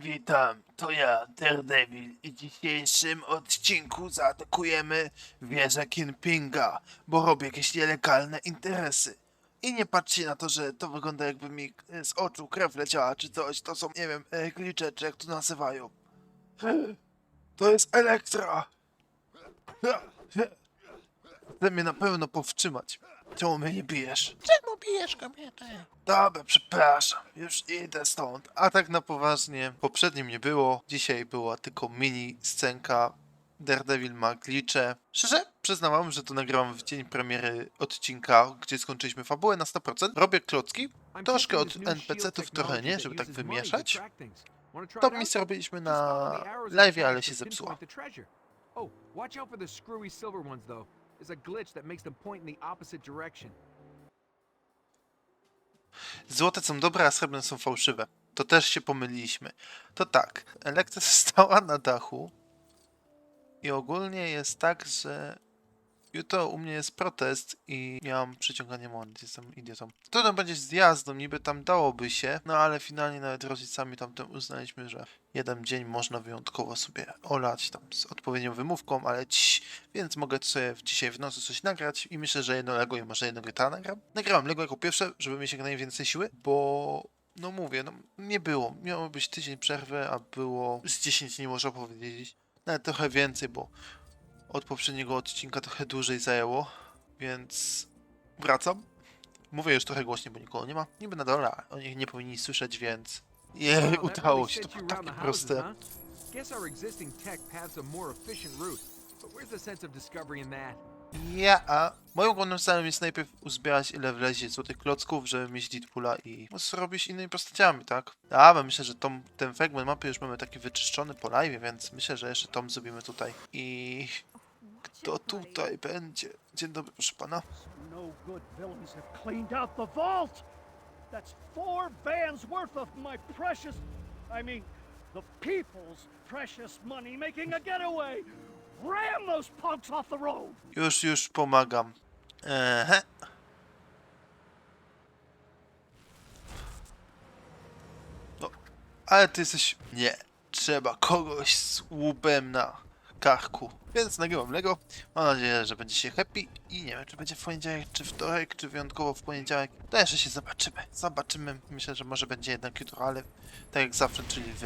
Witam, to ja, Daredevil i w dzisiejszym odcinku zaatakujemy wieżę Kingpinga, bo robię jakieś nielegalne interesy. I nie patrzcie na to, że to wygląda jakby mi e, z oczu krew leciała czy coś, to są, nie wiem, e, czy jak to nazywają. To jest Elektra! Chce mnie na pewno powstrzymać. Czemu mnie nie bijesz? Czemu bijesz kobietę? Dobra, przepraszam, już idę stąd. A tak na poważnie, poprzednim nie było, dzisiaj była tylko mini scenka. Daredevil ma glicze. Szczerze, przyznałam, że to nagrałam w dzień premiery odcinka, gdzie skończyliśmy fabułę na 100%. Robię klocki, troszkę od NPC-ów trochę nie, żeby tak wymieszać. Tą misję robiliśmy na live, ale się zepsuła. Oh, watch out for the screwy silver ones though. There's a glitch that makes them point in the opposite direction. Złote są dobre, a srebrne są fałszywe. To też się pomyliliśmy. To tak, Elektra stała na dachu i ogólnie jest tak, że jutro u mnie jest protest i miałam przyciąganie monet, jestem idiotą. Trudno będzie z jazdą, niby tam dałoby się, no ale finalnie nawet rodzicami tamtym uznaliśmy, że jeden dzień można wyjątkowo sobie olać tam z odpowiednią wymówką, ale ci, więc mogę sobie dzisiaj w nocy coś nagrać i myślę, że jedno Lego i może jedno GTA nagram. Nagrałem Lego jako pierwsze, żeby mieć jak najwięcej siły, bo no mówię, no nie było. Miało być tydzień przerwy, a było z 10 nie można powiedzieć. Nawet trochę więcej, bo od poprzedniego odcinka trochę dłużej zajęło, więc wracam. Mówię już trochę głośniej, bo nikogo nie ma. Niby na dole, oni nie powinni słyszeć, więc... Jej, that udało się, to było takie proste. Ja, a moją głównym celem jest najpierw uzbierać ile wlezie złotych klocków, żeby mieć Deadpoola i móc robić innymi postaciami, tak? A, myślę, że tą, ten fragment mapy już mamy taki wyczyszczony po live, więc myślę, że jeszcze tom zrobimy tutaj. I kto tutaj będzie? Dzień dobry, proszę pana. No good villains have cleaned out the vault! That's four bands worth of my precious. I mean, the people's precious money making a getaway! Ram those punks off the road! Już, już pomagam. Ehe. No, ale ty jesteś... Nie. Trzeba kogoś z łupem na karku. Więc nagrywam Lego. Mam nadzieję, że będzie się happy. I nie wiem, czy będzie w poniedziałek, czy wtorek, czy wyjątkowo w poniedziałek. To jeszcze się zobaczymy. Zobaczymy. Myślę, że może będzie jednak jutro, ale tak jak zawsze, czyli w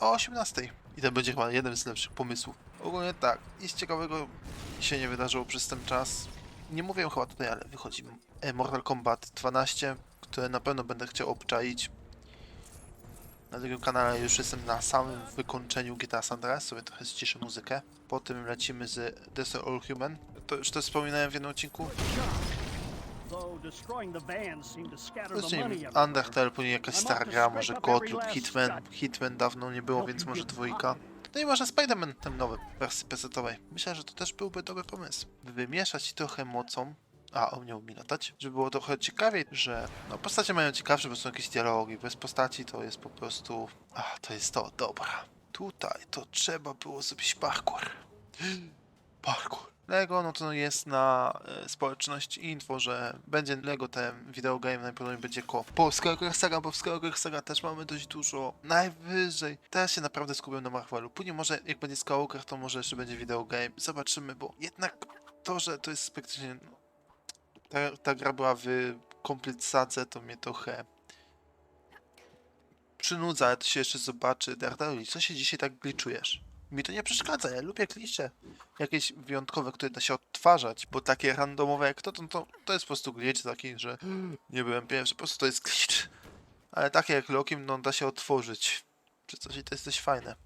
o 18. I to będzie chyba jeden z lepszych pomysłów. Ogólnie tak, nic ciekawego się nie wydarzyło przez ten czas. Nie mówię chyba tutaj, ale wychodzi e, Mortal Kombat 12, które na pewno będę chciał obczaić. Na tym kanale już jestem na samym wykończeniu GTA San Andreas, sobie trochę ściszę muzykę. Potem lecimy z Desert All Human. To już to wspominałem w jednym odcinku. Everywhere. Undertale, później jakaś stara gra, może God lub Hitman. Hitman dawno nie było, więc może dwójka. No i może Spider-Man ten nowy, w wersji PC-owej. Myślę, że to też byłby dobry pomysł. Wymieszać trochę mocą, a on miał mi latać, żeby było trochę ciekawiej, że no postacie mają ciekawsze, bo są jakieś dialogi. Bez postaci to jest po prostu... A, to jest to, dobra. Tutaj to trzeba było zrobić parkour. Parkour. Lego, no to jest na e, społeczność info, że będzie Lego ten videogame najprawdopodobniej będzie koło polskiego Saga, bo Skywalker Saga też mamy dość dużo. Najwyżej. Teraz się naprawdę skupiam na Marvelu. Później może jak będzie Skywalker, to może jeszcze będzie videogame. Zobaczymy, bo jednak to, że to jest praktycznie... Ta, ta gra była w Complete Sadze, to mnie trochę przynudza, ale to się jeszcze zobaczy. Daredevil, co się dzisiaj tak gliczujesz? Mi to nie przeszkadza, ja lubię klisze jakieś wyjątkowe, które da się odtwarzać, bo takie randomowe jak to, to, to, to jest po prostu glitch taki, że nie byłem pierwszy, po prostu to jest glitch. Ale takie jak Lokim, no da się otworzyć. Czy coś i to jest dość fajne.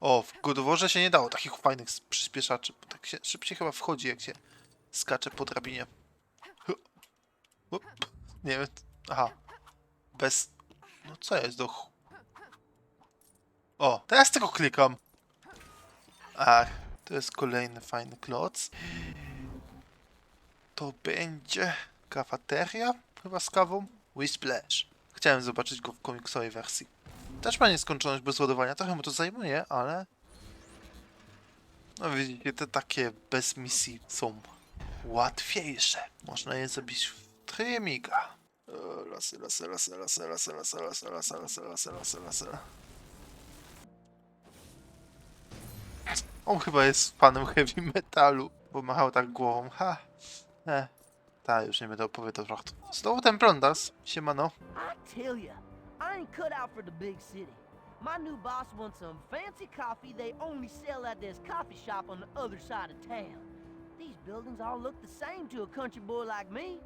O, w God of Warze się nie dało takich fajnych przyspieszaczy, bo tak się szybciej chyba wchodzi, jak się skacze po drabinie. Nie wiem, aha. Bez... No co jest do... ch- O, teraz tego klikam. Ach, to jest kolejny fajny kloc. To będzie kafeteria, chyba z kawą. Whisplash. Chciałem zobaczyć go w komiksowej wersji. Też ma nieskończoność bez ładowania, trochę mu to zajmuje, ale... No widzicie, te takie bez misji są łatwiejsze. Można je zrobić w. E, lasy. On chyba jest fanem heavy metalu, bo machał tak głową. Ha. E. Ta, już nie będę opowiadał żartu. Znowu ten blondas. Siemano. My new boss wants some fancy coffee they only sell at this coffee shop on the other side of town. These buildings all look the same to a country boy like me.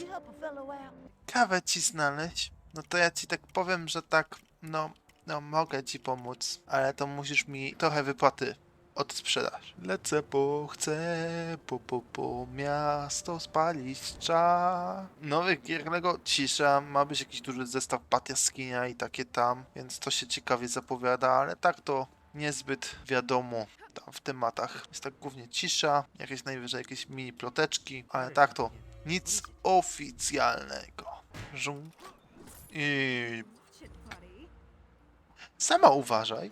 You help a fellow out? Kawę ci znaleźć? No to ja ci tak powiem, że tak, no, no mogę ci pomóc, ale to musisz mi trochę wypłaty od sprzedaż. Lecę, bo chcę, po, po, po miasto spalić cza. Nowy gier Lego cisza, ma być jakiś duży zestaw Batia Skinia i takie tam, więc to się ciekawie zapowiada, ale tak to niezbyt wiadomo tam w tematach. Jest tak głównie cisza, jakieś najwyżej jakieś mini ploteczki, ale tak to nic oficjalnego. Żum. I sama uważaj,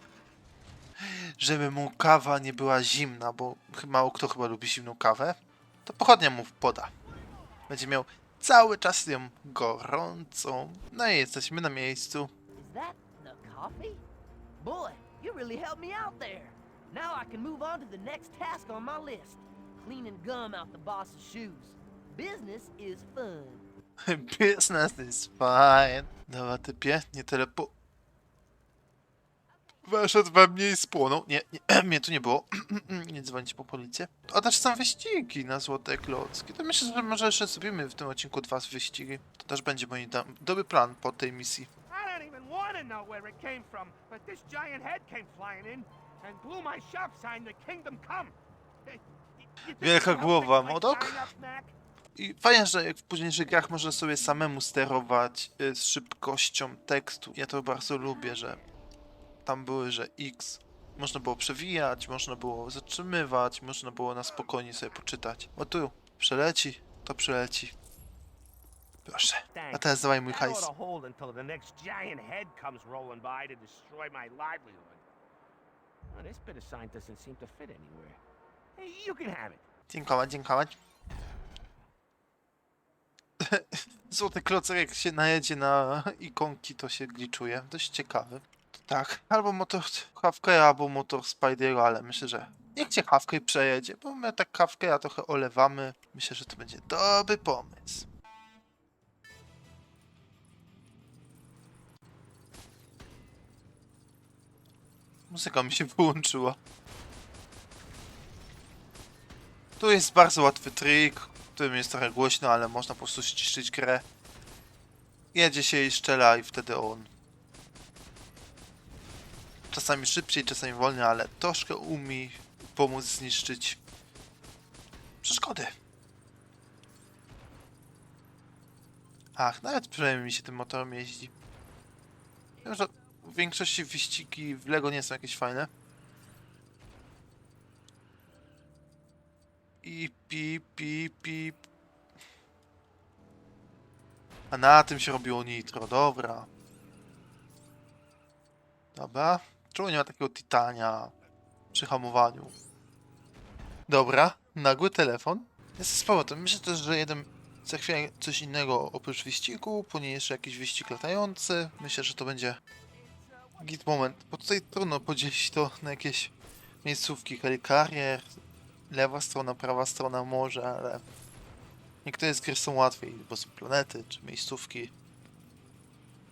żeby mu kawa nie była zimna, bo mało kto chyba lubi zimną kawę. To pochodnia mu poda. Będzie miał cały czas ją gorącą. No i jesteśmy na miejscu. Is that the coffee? Boy, you really helped me out there. Now I can move on to the next task on my list. Cleaning gum out the boss's shoes. Business is fun. Business is fine. Dobra, typie, nie telepo... Weszedł we mnie i spłonął. Nie, nie, mnie tu nie było. nie dzwonić po policję. A też są wyścigi na złote klocki. To myślę, że może jeszcze zrobimy w tym odcinku dwa wyścigi. To też będzie mój do- dobry plan po tej misji. I don't even want to know where it came from, but this giant head came flying in Wielka głowa, Modok? I fajnie, że jak w późniejszych grach można sobie samemu sterować y, z szybkością tekstu. Ja to bardzo lubię, że tam były, że X można było przewijać, można było zatrzymywać, można było na spokojnie sobie poczytać. O tu, przeleci, to przeleci. Proszę. A teraz dawaj mój hajs. Oh, this bit of sign doesn't seem to fit anywhere. Hey, you can have it. Dziękować, dziękować. Złoty klocek jak się najedzie na ikonki, to się gliczuje. Dość ciekawy. Tak. Albo motor Havkera, albo motor Spidera, ale myślę, że niech cię Havker przejedzie, bo my tak Havkera trochę olewamy. Myślę, że to będzie dobry pomysł. Muzyka mi się wyłączyła. Tu jest bardzo łatwy trik, którym jest trochę głośno, ale można po prostu ściszyć grę. Jedzie się i szczela i wtedy on. Czasami szybciej, czasami wolniej, ale troszkę umie pomóc zniszczyć przeszkody. Ach, nawet przynajmniej mi się tym motorem jeździ. Wiem, że w większości wyścigi w Lego nie są jakieś fajne. I pip, pip, pip. A na tym się robiło nitro, dobra. Dobra. Czemu nie ma takiego titania przy hamowaniu? Dobra, nagły telefon. Jest z powrotem. Myślę też, że jeden za chwilę coś innego oprócz wyścigu, później jeszcze jakiś wyścig latający. Myślę, że to będzie git moment, bo tutaj trudno podzielić to na jakieś miejscówki, helikarier, lewa strona, prawa strona może, ale niektóre z gier są łatwiej, bo są planety czy miejscówki.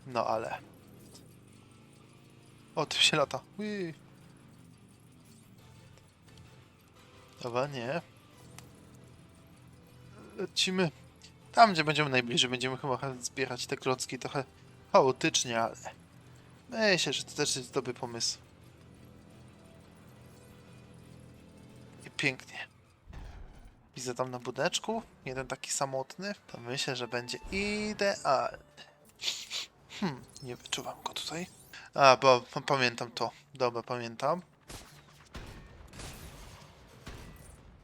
No ale. O, tym się lata. Ui. Dobra, nie. Lecimy tam, gdzie będziemy najbliżej. Będziemy chyba zbierać te klocki trochę chaotycznie, ale myślę, że to też jest dobry pomysł. I pięknie. Widzę tam na budeczku, jeden taki samotny, to myślę, że będzie idealny. Hmm, nie wyczuwam go tutaj. A, bo pamiętam to. Dobra, pamiętam.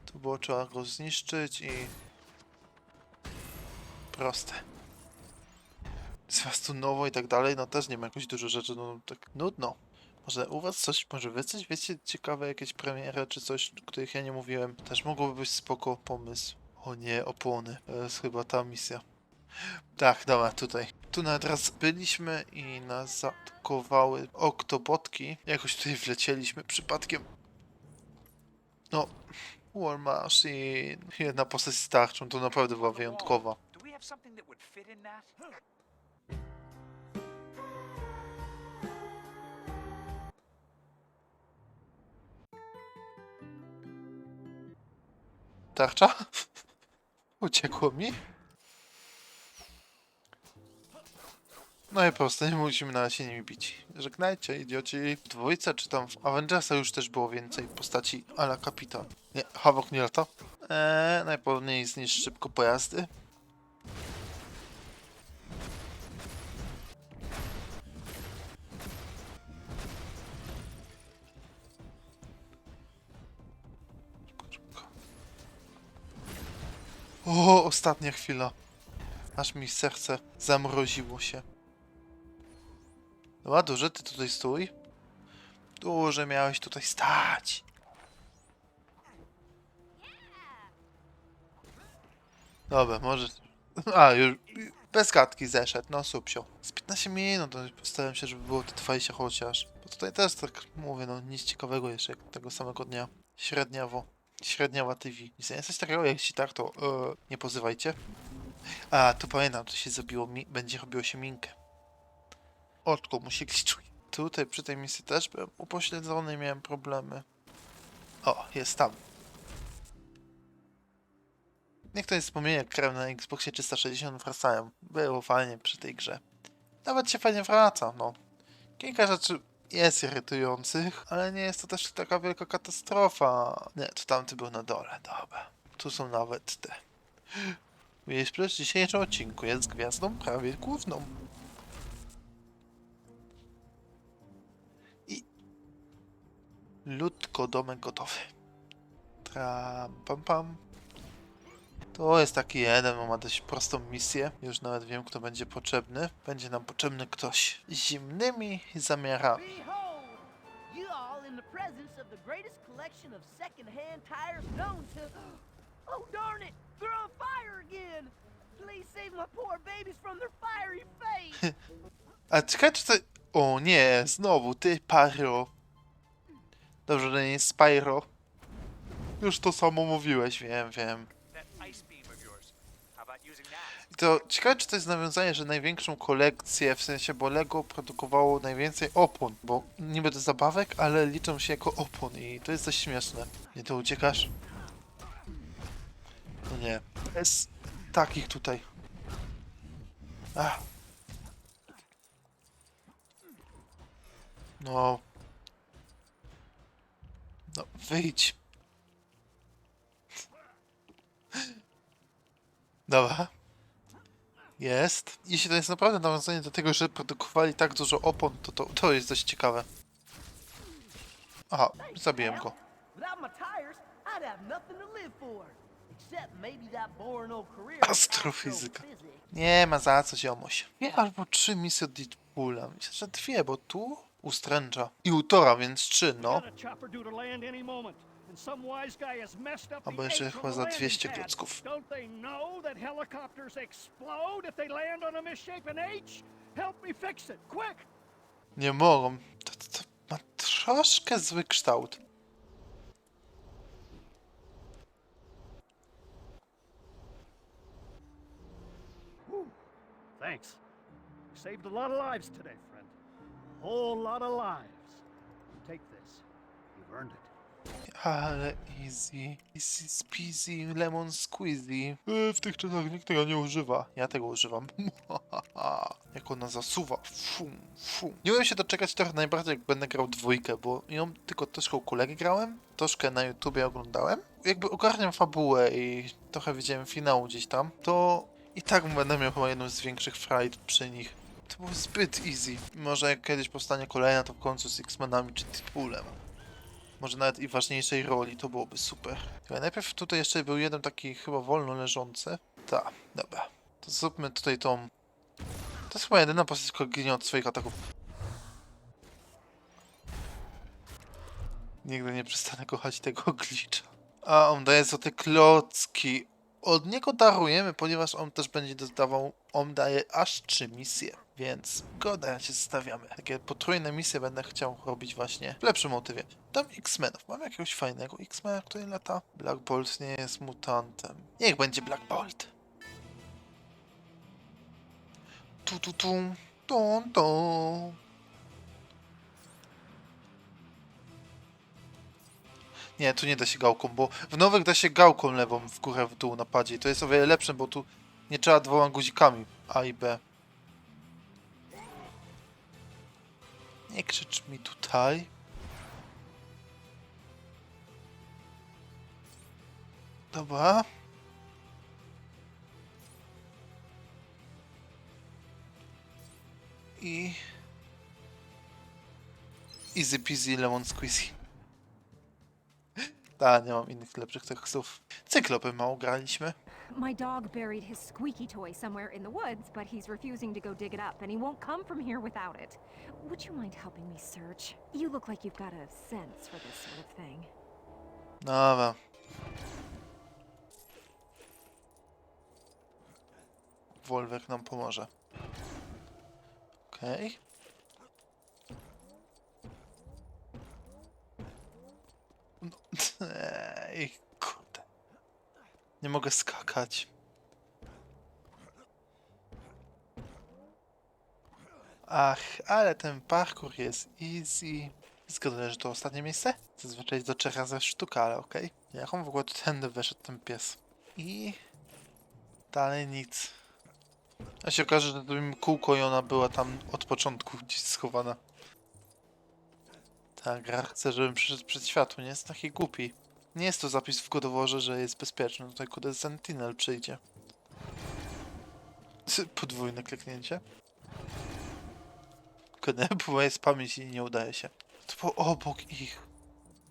Tu było trzeba go zniszczyć i... Proste. Zwiastunowo i tak dalej, no też nie ma jakoś dużo rzeczy, no tak nudno. Może u was coś, może wy coś wiecie ciekawe, jakieś premiery czy coś, których ja nie mówiłem. Też mogłoby być spoko pomysł. O nie, opłony. To jest chyba ta misja. Tak, dobra, tutaj. Tu nawet raz byliśmy i nas zaatakowały oktobotki. Jakoś tutaj wlecieliśmy przypadkiem. No, War Machine. Jedna postać z tarczą, to naprawdę była wyjątkowa. Do we have? Tarcza? Uciekło mi? No i prosto, nie musimy na razie nimi bić. Żegnajcie, idioci. W dwójce, czy tam w Avengersa już też było więcej postaci ala kapitan. Nie, Havok nie lata. Eee, najpewniej zniszczy szybko pojazdy. O, ostatnia chwila. Aż mi serce zamroziło się. Dobra, duże, ty tutaj stój. Duże miałeś tutaj stać. Dobra, może... A, już bez gadki zeszedł, no subsio. Z 15 minut, no, postaram się, żeby było to 20 chociaż. Bo tutaj też tak mówię, no nic ciekawego jeszcze tego samego dnia. Średniawo. Średniawa TV. Jest coś takiego, jeśli tak, to e, nie pozywajcie. A, tu pamiętam, to się zrobiło, mi będzie robiło się minkę. Otko mu się gliczuje. Tutaj przy tej misji też byłem upośledzony, miałem problemy. O, jest tam. Niech to jest wspomnienie, jak na Xboxie 360 wracają. Było fajnie przy tej grze. Nawet się fajnie wraca, no. Kilka rzeczy jest irytujących, ale nie jest to też taka wielka katastrofa. Nie, to tamty był na dole, dobra. Tu są nawet te. Wiesz, przecież dzisiejszym odcinku jest gwiazdą prawie główną. I... Ludko domek gotowy. Tram, pam, pam. To jest taki jeden, on ma dość prostą misję. Już nawet wiem, kto będzie potrzebny. Będzie nam potrzebny ktoś z zimnymi zamiarami. Oh, darn it! They're on fire again! Please save my poor babies from their fiery fate! A ciekawe, czy to... O nie, znowu ty, Pyro. Dobrze, że nie jest Spyro. Już to samo mówiłeś, wiem, wiem. To ciekawe, czy to jest nawiązanie, że największą kolekcję, w sensie, bo Lego produkowało najwięcej opon, bo niby do zabawek, ale liczą się jako opon i to jest dość śmieszne. Nie, to uciekasz? No nie. Jest takich tutaj. Ach. No. No, wyjdź. Dobra. Jest. Jeśli to jest naprawdę nawiązanie do tego, że produkowali tak dużo opon, to to, to jest dość ciekawe. Aha, zabiłem go. Astrofizyka. Nie ma za co, ziomuś. Dwie albo trzy misje od Deadpoola. Myślę, że dwie, bo tu u Stręcza. I u Tora, więc trzy, no. Got a chopper due to land any moment, and some wise guy has messed up Albo the jeszcze H on chyba za 200 klocków. Don't they know that helicopters explode if they land on a misshapen H? Help me fix it, quick! Nie mogą. To, to, to ma troszkę zły kształt. Thanks. You saved a lot of lives today, friend. A whole lot of lives. Take this. You've earned it. Ale easy. Easy squeezy, lemon squeezy. E, w tych czasach nikt tego nie używa. Ja tego używam. jak ona zasuwa. Fum, fum. Nie umiem się doczekać trochę najbardziej, jak będę grał dwójkę, bo ją tylko troszkę u kolegi grałem, troszkę na YouTubie oglądałem. Jakby ogarniam fabułę i trochę widziałem finału gdzieś tam, to i tak będę miał chyba jedną z większych frajd przy nich. To było zbyt easy. Może jak kiedyś powstanie kolejna, to w końcu z X-Menami czy Deadpoolem może nawet i ważniejszej roli, to byłoby super. Ale najpierw tutaj jeszcze był jeden taki chyba wolno leżący. Tak, dobra. To zróbmy tutaj tą... To jest chyba jedyna postać, która ginie od swoich ataków. Nigdy nie przestanę kochać tego glitcha. A, on daje za te klocki. od niego darujemy, ponieważ on też będzie dostawał, on daje aż trzy misje, więc go na razie zostawiamy. Takie potrójne misje będę chciał robić właśnie w lepszym motywie. Tam X-Menów, mam jakiegoś fajnego X-Mena, który lata? Black Bolt nie jest mutantem. Niech będzie Black Bolt. Tu tu tu, tu tu. Nie, tu nie da się gałką, bo w nowych da się gałką lewą w górę, w dół na padzie. I to jest o wiele lepsze, bo tu nie trzeba dwoma guzikami A i B. Nie krzycz mi tutaj. Dobra. I... Easy peasy lemon squeezy. Ta, nie mam innych lepszych tekstów. Cyklopy mało graliśmy. My dog buried his squeaky toy somewhere in the woods, but he's refusing to go dig it up, and he won't come from here without it. Would you mind helping me search? You look like you've got a sense for this sort of thing. Dobra. Wolwek nam pomoże. Okej. No, Ej. Nie mogę skakać. Ach, ale ten parkour jest easy. Zgaduję, że to ostatnie miejsce? Zazwyczaj do trzech razy sztuka, ale okej. Jak on w ogóle tędy weszedł, ten pies? I... Dalej nic. A się okaże, że to im kółko i ona była tam od początku gdzieś schowana. Ta gra chce, żebym przyszedł przed światło, nie jest taki głupi. Nie jest to zapis w kodoworze, że jest bezpieczny. Tutaj kurde Sentinel przyjdzie. Podwójne kliknięcie. Kurde, próbuję spamić i nie udaje się. To było obok ich.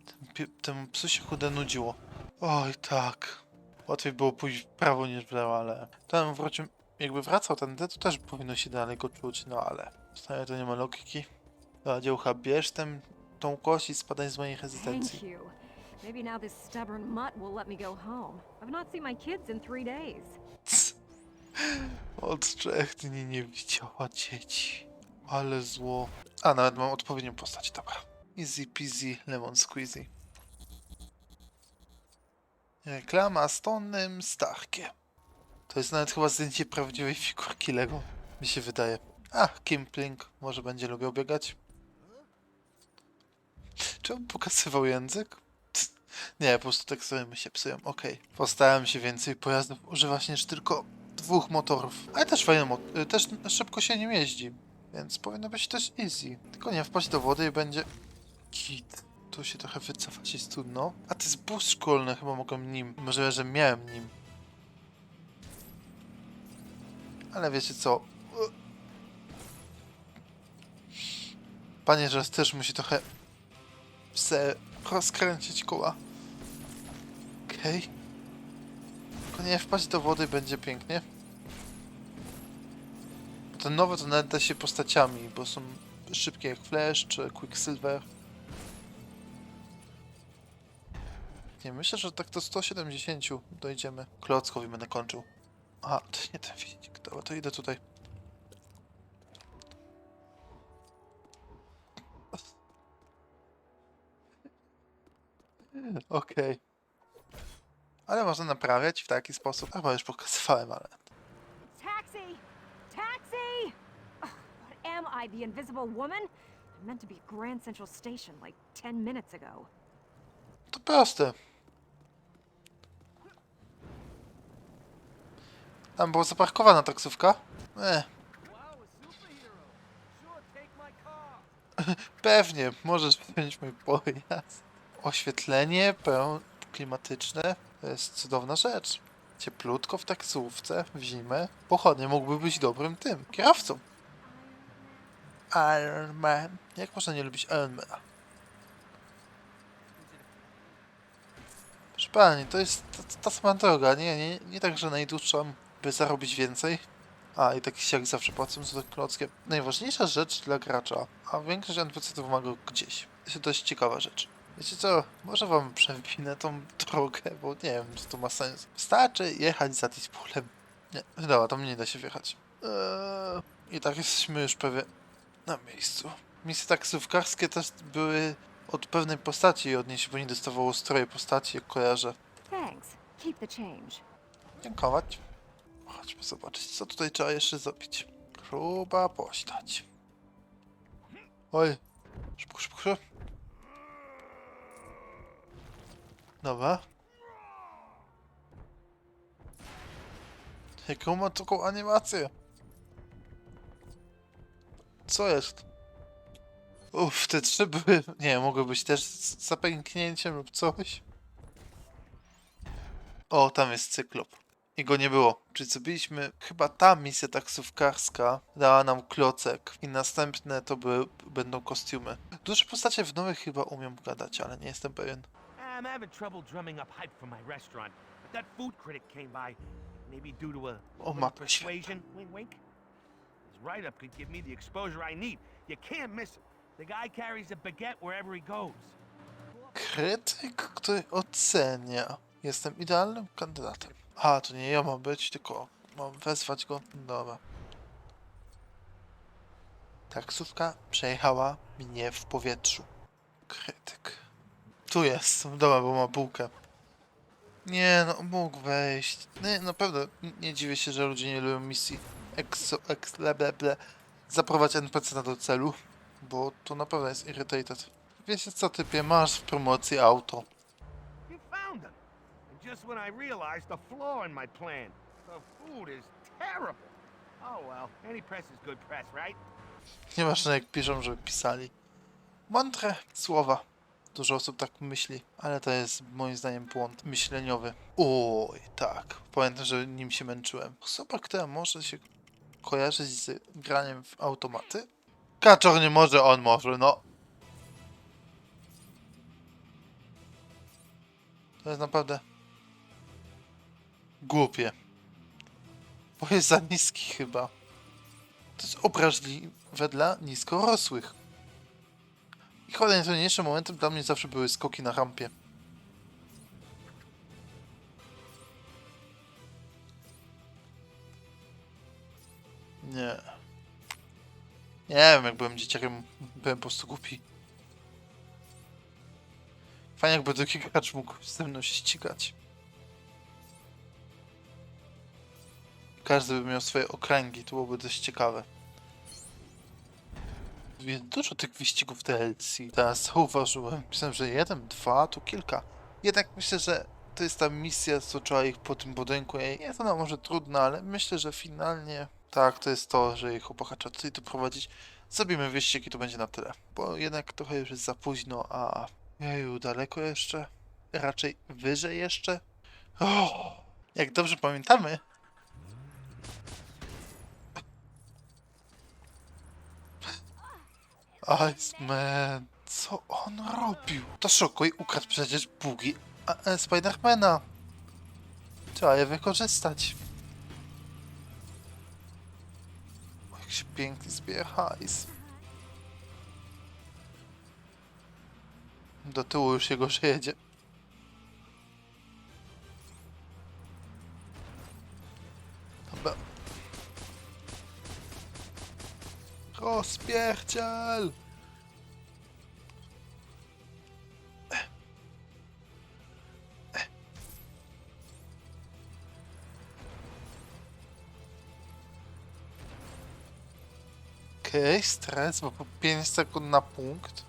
Ten pie- Temu psu się chude nudziło. Oj, tak. Łatwiej było pójść w prawo niż w lewo, ale... Ten wrócił... Jakby wracał ten to też powinno się dalej go czuć, no ale... Stanie to nie ma logiki. Dobra, dziełcha, bierz ten, tą kość i spadaj z mojej rezydencji. Maybe now this stubborn mutt will let me go home. I've not seen my kids in three days. Od trzech dni nie widziała dzieci. Ale zło. A, nawet mam odpowiednią postać, dobra. Easy peasy, lemon squeezy. Reklama z Tonym Starkiem. To jest nawet chyba zdjęcie prawdziwej figurki Lego, mi się wydaje. A, Kimpling może będzie lubił biegać. Czy on pokazywał język? Nie, po prostu tekstury się psują. Okej. Postarałem się więcej pojazdów używać niż tylko dwóch motorów. Ale też fajny y, też szybko się nim jeździ. Więc powinno być też easy. Tylko nie wpaść do wody i będzie... Kit. Tu się trochę wycofać jest trudno. A to jest bus szkolny, chyba mogłem nim. Może, że miałem nim. Ale wiecie co? Panie, że też musi trochę se rozkręcić koła. Okej. Tylko nie wpaść do wody będzie pięknie. Te nowe to nawet da się postaciami, bo są szybkie jak Flash czy Quicksilver. Nie, myślę, że tak do 170 dojdziemy. Klockowi będę kończył. A, to nie ten filmik. Dobra, to idę tutaj. Okej. Ale można naprawiać w taki sposób. Chyba już pokazywałem, ale... Taxi! Taxi! Ugh, what am I, the invisible woman? I meant to be at Grand Central Station like 10 minutes ago. To proste. Tam była zaparkowana taksówka? Eh, a pewnie, możesz wziąć mój pojazd. Oświetlenie peł- klimatyczne to jest cudowna rzecz. Cieplutko w taksówce w zimę. Pochodnie mógłby być dobrym tym, kierowcą. Iron Man. Jak można nie lubić Iron Mana? Proszę pani, to jest ta, ta sama droga, nie, nie, nie tak, że najdłuższą, by zarobić więcej. A, i tak się jak zawsze płacą za klockiem. Najważniejsza rzecz dla gracza, a większość NPC-ów ma go gdzieś. Jest to dość ciekawa rzecz. Wiecie co, może wam przewinę tą drogę, bo nie wiem, czy to ma sens. Wystarczy jechać za polem. Nie, dobra, tam nie da się wjechać. Eee, I tak jesteśmy już prawie na miejscu. Misje taksówkarskie też były od pewnej postaci i od niej się bo nie dostawało stroje postaci, jak kojarzę. Thanks. Keep the change. Dziękować. Chodźmy zobaczyć, co tutaj trzeba jeszcze zrobić. Gruba postać. Oj. Szybko, szybko, szybko. Dobra. Jaką ma taką animację? Co jest? Uff, te trzy były... Nie, mogły być też z zapęknięciem lub coś. O, tam jest cyklop. I go nie było. Czyli zrobiliśmy, chyba ta misja taksówkarska dała nam klocek i następne to były, będą kostiumy. Duże postacie w nowych chyba umiem gadać, ale nie jestem pewien. I'm having trouble drumming up hype for my restaurant, but that food critic came by. Maybe due to a Oh, świetną. persuasion. Wink, wink. His write-up could give me the exposure I need. You can't miss it. The guy carries a baguette wherever he goes. Krytyk, który ocenia. Jestem idealnym kandydatem. A, to nie ja mam być, tylko mam wezwać go. Dobra. Taksówka przejechała mnie w powietrzu. Krytyk. Tu jest. Dobra, bo ma bułkę. Nie, no mógł wejść. Nie, naprawdę n- nie dziwię się, że ludzie nie lubią misji. Exo, ex, ble, ble, ble. Zaprowadź NPC na do celu, bo to naprawdę jest irritated. Wiecie co, typie, masz w promocji auto. You found. And just when I realized the flaw in my plan. The food is terrible. Oh well, any press is good press, right? Nieważne jak piszą, żeby pisali. Mądre słowa. Dużo osób tak myśli, ale to jest moim zdaniem błąd myśleniowy. Oj, tak. Pamiętam, że nim się męczyłem. Osoba, która może się kojarzyć z graniem w automaty? Kaczor nie może, on może, no. To jest naprawdę głupie. Bo jest za niski chyba. To jest obraźliwe dla niskorosłych. I chyba najtrudniejszym momentem dla mnie zawsze były skoki na rampie. Nie. Nie wiem, jak byłem dzieciakiem, byłem po prostu głupi. Fajnie jakby drugi gracz mógł ze mną się ścigać. Każdy by miał swoje okręgi, to byłoby dość ciekawe. Dużo tych wyścigów DLC. Teraz zauważyłem. Myślałem, że jeden, dwa, tu kilka. Jednak myślę, że to jest ta misja, co trzeba ich po tym budynku. Jest ona może trudna, ale myślę, że finalnie tak, to jest to, że ich chłopaka tutaj doprowadzić. Zrobimy wyścig i to będzie na tyle. Bo jednak trochę już jest za późno, a jeju, daleko jeszcze? Raczej wyżej jeszcze? O, jak dobrze pamiętamy, Iceman, co on robił? To Shockwave ukradł przecież bugi e, Spidermana. Trzeba je wykorzystać. O, jak się pięknie zbiera hajs. Do tyłu już jego jedzie. Dobra. Rozpierdziel! Okej, okay, stres, bo po 5 sekund na punkt.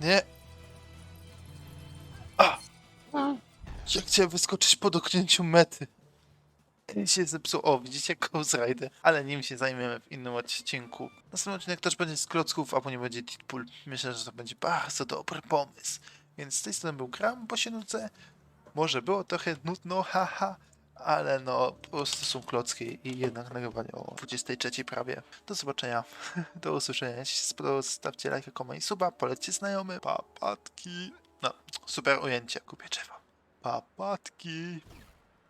Nie. A! Ja chciałem wyskoczyć po dotknięciu mety. I się zepsuł. O, widzicie Ghost Rider. Ale nim się zajmiemy w innym odcinku. Następny odcinek też będzie z klocków, a po nie będzie Deadpool. Myślę, że to będzie bardzo dobry pomysł. Więc z tej strony był Gram, bo się nudzę. Może było trochę nudno, haha. Ale no, po prostu są klocki i jednak nagrywanie o 23 prawie. Do zobaczenia, do usłyszenia. Jeśli się spodobało, zostawcie lajka, koma i suba, polećcie znajomy. Papatki. No, super ujęcie, kupię drzewo. Papatki.